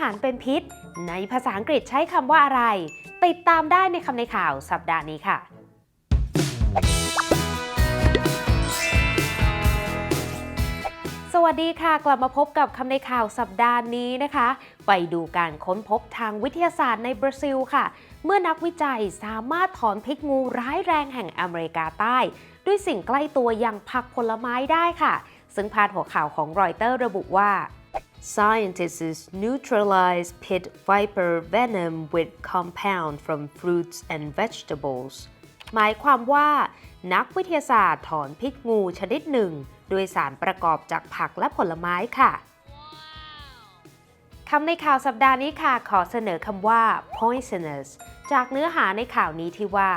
หารเป็นพิษ ในภาษาอังกฤษใช้คำว่าอะไร ติดตามได้ในคำในข่าวสัปดาห์นี้ค่ะ สวัสดีค่ะ กลับมาพบกับคำในข่าวสัปดาห์นี้นะคะ ไปดูการค้นพบทางวิทยาศาสตร์ในบราซิลค่ะ เมื่อนักวิจัยสามารถถอนพิษงูร้ายแรงแห่งอเมริกาใต้ ด้วยสิ่งใกล้ตัวอย่างผักผลไม้ได้ค่ะ ซึ่งพาดหัวข่าวของรอยเตอร์ระบุว่า Scientists neutralize pit viper venom with compound from fruits and vegetables หมายความว่า นักวิทยาศาสตร์ถอนพิษงูชนิดหนึ่ง ด้วยสารประกอบจากผักและผลไม้ค่ะ คำในข่าวสัปดาห์นี้ค่ะ ขอเสนอคำว่า poisonous จากเนื้อหาในข่าวนี้ที่ว่า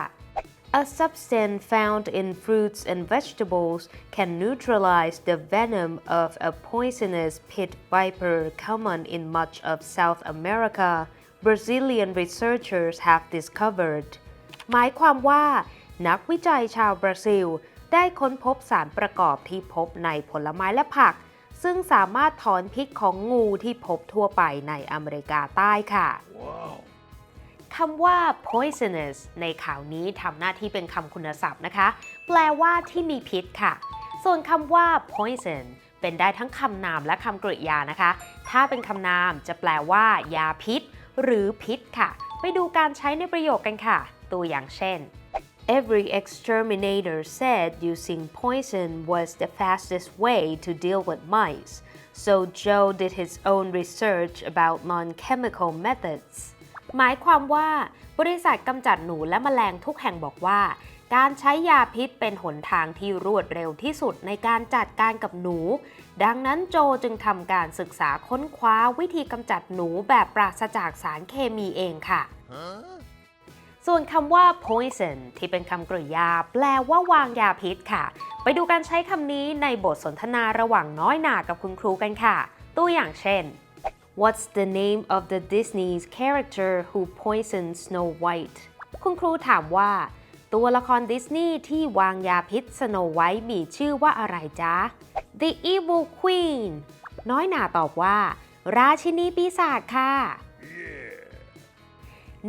A substance found in fruits and vegetables can neutralize the venom of a poisonous pit viper common in much of South America, Brazilian researchers have discovered. หมายความว่า นักวิจัยชาวบราซิล ได้ค้นพบสารประกอบที่พบในผลไม้และผัก ซึ่งสามารถถอนพิษของงูที่พบทั่วไปในอเมริกาใต้ค่ะ คำว่า poisonous ในข่าวนี้ทำหน้าที่เป็นคำคุณศัพท์นะคะ แปลว่าที่มีพิษค่ะ ส่วนคำว่า poison เป็นได้ทั้งคำนามและคำกริยานะคะ ถ้าเป็นคำนามจะแปลว่า ยาพิษ หรือพิษค่ะ ไปดูการใช้ในประโยคกันค่ะ ตัวอย่างเช่น Every exterminator said using poison was the fastest way to deal with mice. So Joe did his own research about non-chemical methods. หมายความว่าบริษัทกำจัดหนูและแมลงทุกแห่งบอกว่า การใช้ยาพิษเป็นหนทางที่รวดเร็วที่สุดในการจัดการกับหนู ดังนั้นโจจึงทำการศึกษาค้นคว้าวิธีกำจัดหนูแบบปราศจากสารเคมีเองค่ะ ส่วนคำว่า poison ที่เป็นคำกริยา แปลว่าวางยาพิษค่ะ ไปดูการใช้คำนี้ในบทสนทนาระหว่างน้อยหนากับคุณครูกันค่ะ ตัวอย่างเช่น What's the name of the Disney's character who poisoned Snow White คุณครูถามว่า ตัวละครดิสนีย์ที่วางยาพิษสโนไวท์มีชื่อว่าอะไรจ๊ะ The Evil Queen น้อยหนาตอบว่า ราชินีปีศาจค่ะ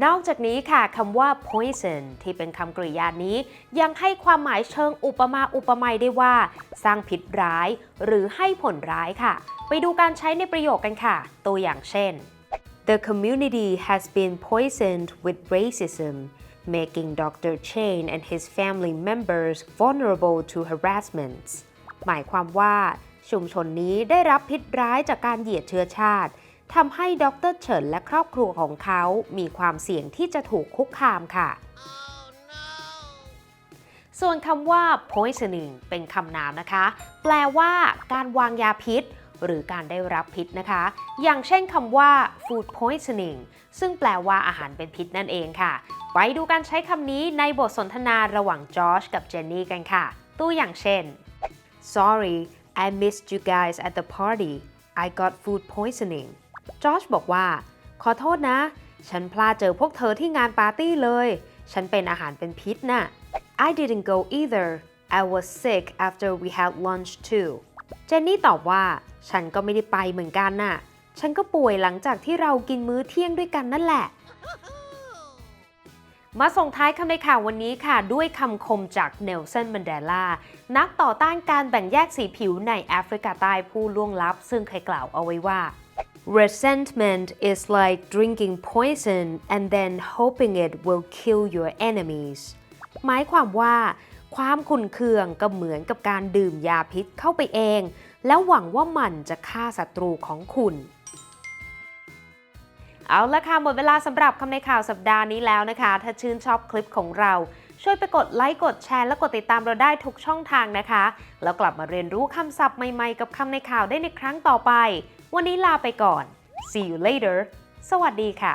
นอกจากนี้ค่ะคำว่า poison ที่เป็นคำกริยานี้ ยังให้ความหมายเชิงอุปมาอุปไมยได้ว่า สร้างพิษร้าย หรือให้ผลร้ายค่ะ ไปดูการใช้ในประโยคกันค่ะ ตัวอย่างเช่น The community has been poisoned with racism making Dr. Chain and his family members vulnerable to harassments หมายความว่า ชุมชนนี้ได้รับพิษร้ายจากการเหยียดเชื้อชาติ ทำให้ดรเฉินและครอบครัวของเขา มีความเสี่ยงที่จะถูกคุกคามค่ะส่วนคำว่า poisoning เป็นคำนามนะคะ แปลว่าการวางยาพิษ หรือการได้รับพิษนะคะ อย่างเช่นคำว่า food poisoning ซึ่งแปลว่าอาหารเป็นพิษนั่นเองค่ะ ไปดูการใช้คำนี้ในบทสนทนาระหว่างจอชกับเจนนี่กันค่ะ ตัวอย่างเช่น Sorry I missed you guys at the party I got food poisoning จอชบอกว่า ขอโทษนะ ฉันพลาดเจอพวกเธอที่งานปาร์ตี้เลย ฉันเป็นอาหารเป็นพิษน่ะ I didn't go either I was sick after we had lunch too เจนนี่ตอบว่า ฉันก็ไม่ได้ไปเหมือนกันน่ะ ฉันก็ป่วยหลังจากที่เรากินมื้อเที่ยงด้วยกันนั่นแหละ มาส่งท้ายคำในข่าววันนี้ค่ะ ด้วยคำคมจากเนลสันมันเดลา นักต่อต้านการแบ่งแยกสีผิวในแอฟริกาใต้ผู้ล่วงลับ ซึ่งเคยกล่าวเอาไว้ว่า Resentment is like drinking poison and then hoping it will kill your enemies หมายความว่า ความขุนเคืองก็เหมือนกับการดื่มยาพิษเข้าไปเอง แล้วหวังว่ามันจะฆ่าศัตรูของคุณ เอาละค่ะ หมดเวลาสำหรับคำในข่าวสัปดาห์นี้แล้วนะคะ ถ้าชื่นชอบคลิปของเรา ช่วยไปกดไลค์ กดแชร์ และกดติดตามเราได้ทุกช่องทางนะคะ แล้วกลับมาเรียนรู้คำศัพท์ใหม่ๆ กับคำในข่าวได้ในครั้งต่อไป วันนี้ลาไปก่อน see you later สวัสดีค่ะ